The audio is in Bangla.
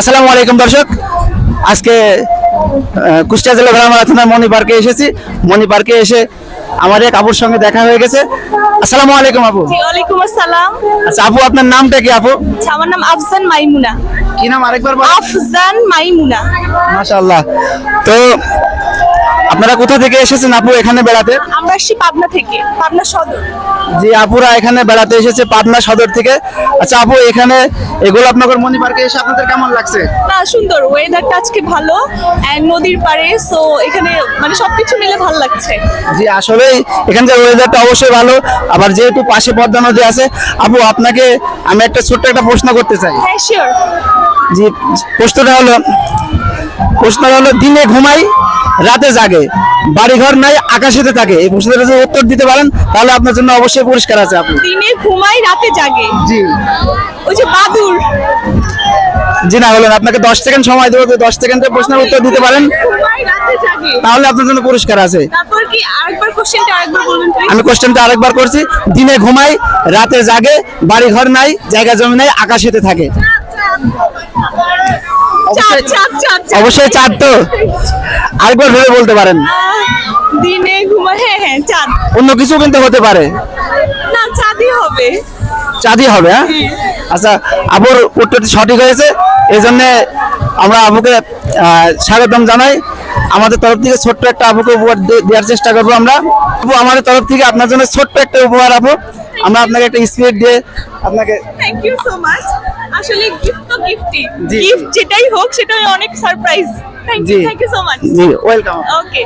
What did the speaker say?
আসসালামু আলাইকুম দর্শক। আজকে কুষ্টিয়া জেলা ভেড়ামারা থানার মণি পার্কে এসেছি। মণি পার্কে এসে আমার এক আপুর সঙ্গে দেখা হয়ে গেছে। আসসালামু আলাইকুম আপু। ওয়ালাইকুম আসসালাম। আচ্ছা আপু আপনার নামটা কি আপু? আমার নাম আফজান মাইমুনা। কি নাম আরেকবার আফজান মাইমুনা। মাশাআল্লাহ। তো আপনারা কোথা থেকে এসেছেন আপু এখানে বেড়াতে? আমরা আসছি পাবনা থেকে পাবনা সদর। জি আপুরা এখানে বেড়াতে এসেছে পাবনা সদর থেকে। আচ্ছা আপু এখানে গোলাপনগর মণি পার্কে এসে আপনাদের কেমন লাগছে? না সুন্দর। ওয়েদারটা আজকে ভালো এন্ড নদীর পাড়ে সো এখানে মানে সবকিছু মিলে ভালো লাগছে। জি আসলে এখানকার ওয়েদারটা অবশ্যই ভালো। আবার যেহেতু পাশে পদ্মা নদী আছে আপু আপনাকে আমি একটা ছোট্ট একটা প্রশ্ন করতে চাই। হ্যাঁ শিওর জি প্রশ্নটা হলো প্রশ্নটা হলো দিনে ঘুমাই রাতে জাগে। বাড়িঘর নাই আকাশেতে থাকে। এই প্রশ্নটা যদি উত্তর দিতে পারেন তাহলে আপনার জন্য অবশ্যই পুরস্কার আছে আপু। দিনে ঘুমাই রাতে জাগে। জি। ওই যে বাদুর জি না হলেন আপনাকে দশ সেকেন্ড সময় দেবো দশ সেকেন্ডের প্রশ্নের উত্তর দিতে পারেন। তাহলে আপনার জন্য পুরস্কার আছে। তারপর কি আরেকবার কোশ্চেনটা আরেকবার বলুন প্লিজ আমি কোশ্চেনটা আরেকবার করছি। দিনে ঘুমাই রাতে জাগে বাড়ি ঘর নাই জায়গা জমি নাই আকাশেতে থাকে। অবশ্যই চাঁদ তো। আরেকবার ভেবে বলতে পারেন। দিনে ঘুমাই হ্যাঁ হ্যাঁ চাঁদ। অন্য কিছু কিন্তু হতে পারে। না চাঁদই হবে। চাঁদই হবে হ্যাঁ? আচ্ছা আবুর উত্তরটি সঠিক হয়েছে। এই জন্য আমরা আবুকে স্বাগতম জানাই। আমাদের তরফ থেকে ছোট্ট একটা আবুকে উপহার দেওয়ার চেষ্টা করব আমরা। আপু আমাদের তরফ থেকে আপনার জন্য ছোট্ট একটা উপহার আপু। আমরা আপনাকে একটা স্পিরিট দিয়ে আপনাকে থ্যাংক ইউ সো মাচ আসলে গিফট তো গিফটই গিফট যেটাই হোক সেটা অনেক surprise thank you thank you so much ji welcome okay